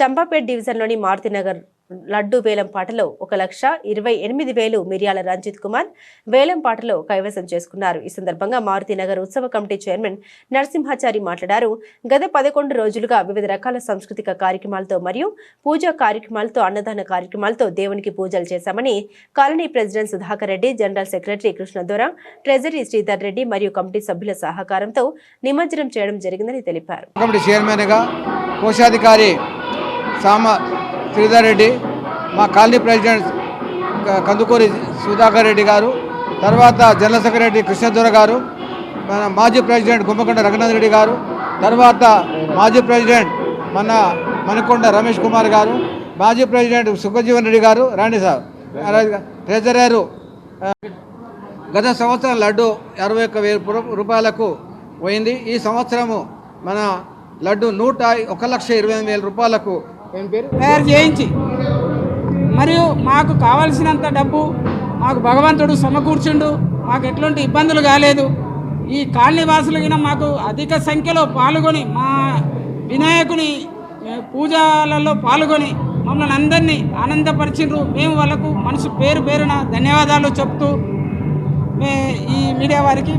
చంపాపేట్ డివిజన్లోని మారుతినగర్ లడ్డు వేలంపాటలో ఒక లక్ష ఇరవై ఎనిమిది వేలు మిర్యాల రంజిత్ కుమార్ వేలంపాటలో కైవసం చేసుకున్నారు. ఈ సందర్భంగా మారుతినగర్ ఉత్సవ కమిటీ చైర్మన్ నరసింహాచారి మాట్లాడారు. గత పదకొండు రోజులుగా వివిధ రకాల సాంస్కృతిక కార్యక్రమాలతో మరియు పూజా కార్యక్రమాలతో అన్నదాన కార్యక్రమాలతో దేవునికి పూజలు చేశామని colony president Sudhakar Reddy general secretary Krishnadora treasury Sridhar Reddy మరియు కమిటీ సభ్యుల సహకారంతో నిమజ్జనం చేయడం జరిగిందని తెలిపారు. కోశాధికారి సామ శ్రీధర్ రెడ్డి మా కాలనీ ప్రెసిడెంట్ కందుకూరి సుధాకర్ రెడ్డి గారు తర్వాత జనరల్ సెక్రటరీ కృష్ణదొర గారు మన మాజీ ప్రెసిడెంట్ గుమ్మకొండ రఘునాథ్ రెడ్డి గారు తర్వాత మాజీ ప్రెసిడెంట్ మన మనకొండ రమేష్ కుమార్ గారు మాజీ ప్రెసిడెంట్ సుఖజీవన్ రెడ్డి గారు రాండి సార్. ట్రెజరరు గత సంవత్సరం లడ్డు అరవై ఒక్క వేల రూపాయలకు పోయింది. ఈ సంవత్సరము మన లడ్డు నూట ఒక లక్ష ఇరవై ఎనిమిది వేల రూపాయలకు తయారు చేయించి. మరియు మాకు కావలసినంత డబ్బు మాకు భగవంతుడు సమకూర్చుండు. మాకు ఎటువంటి ఇబ్బందులు కాలేదు. ఈ కాలనీ వాసులు మాకు అధిక సంఖ్యలో పాల్గొని మా వినాయకుని పూజలలో పాల్గొని మమ్మల్ని అందరినీ ఆనందపరిచిండ్రు. మేము వాళ్ళకు మనసు పేరు పేరున ధన్యవాదాలు చెప్తూ మే ఈ మీడియా వారికి